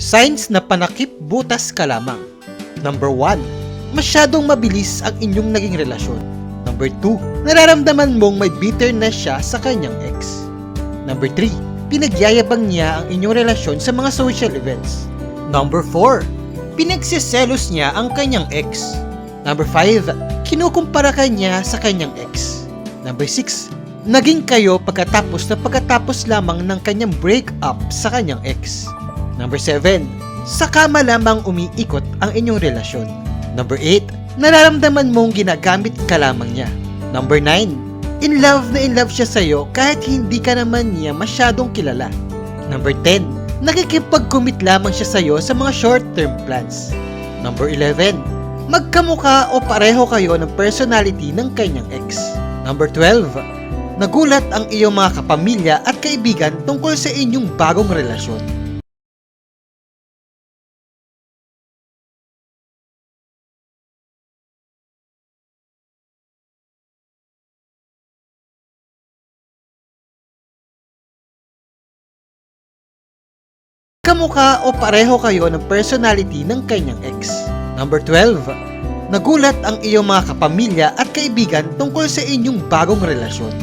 Signs na panakip butas ka lamang. Number 1. Masyadong mabilis ang inyong naging relasyon. Number 2. Nararamdaman mong may bitterness siya sa kanyang ex. Number 3. Pinagyayabang niya ang inyong relasyon sa mga social events. Number 4. Pinagsiselos niya ang kanyang ex. Number 5. Kinukumpara ka niya sa kanyang ex. Number 6. Naging kayo pagkatapos na pagkatapos lamang ng kanyang breakup sa kanyang ex. Number 7. Sa kama lamang umiikot ang inyong relasyon. Number 8. Nararamdaman mong ginagamit ka lamang niya. Number 9. In love na in love siya sa'yo kahit hindi ka naman niya masyadong kilala. Number 10. Nakikipag-commit lamang siya sa'yo sa mga short-term plans. Number 11. Magkamuka o pareho kayo ng personality ng kanyang ex. Number 12. Nagulat ang iyong mga kapamilya at kaibigan tungkol sa inyong bagong relasyon. Kamukha o pareho kayo ng personality ng kanyang ex. Number 12. Nagulat ang iyong mga kapamilya at kaibigan tungkol sa inyong bagong relasyon.